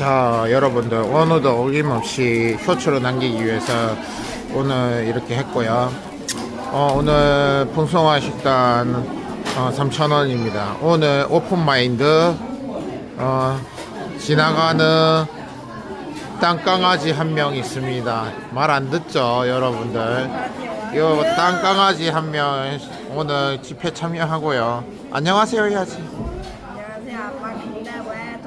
자 여러분들 오늘도 어김없이 쇼츠로 남기기 위해서 오늘 이렇게 했고요. 어, 오늘 풍성화 식단 어, 3,000원입니다. 오늘 오픈마인드 어, 지나가는 땅강아지 한 명 있습니다. 말 안 듣죠 여러분들? 요 땅강아지 한 명 오늘 집회 참여하고요. 안녕하세요 해야지. 안녕하세요 아빠 근데 왜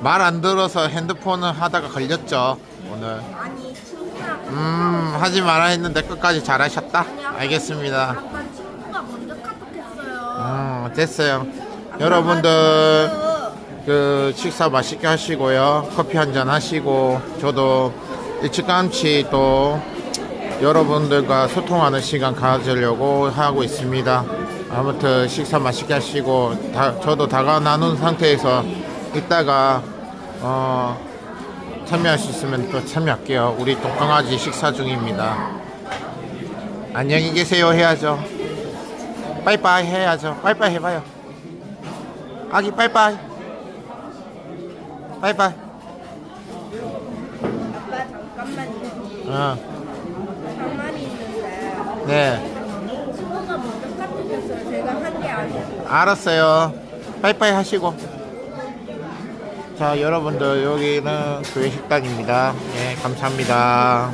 말안 들어서 핸드폰을 하다가 걸렸죠 오늘. 아니 친구랑 음 하지 마라 했는데 끝까지 잘하셨다? 알겠습니다. 아빠 친구가 먼저 카톡했어요. 음 됐어요. 여러분들 그 식사 맛있게 하시고요. 커피 한잔 하시고 저도 일찌감치 또 여러분들과 소통하는 시간 가지려고 하고 있습니다 아무튼 식사 맛있게 하시고 다, 저도 다가 나눈 상태에서 이따가 어, 참여할 수 있으면 또 참여할게요. 우리 독강아지 식사 중입니다. 안녕히 계세요 해야죠. 빠이빠이 해야죠. 빠이빠이 해봐요. 아기 빠이빠이. 빠이빠이. 아빠 잠깐만요. 어, 할 말이 있는데 네 친구가 먼저 카톡했어요 제가 한 게 아니에요 알았어요. 빠이빠이 하시고. 자 여러분들 여기는 교회 식당입니다. 예 감사합니다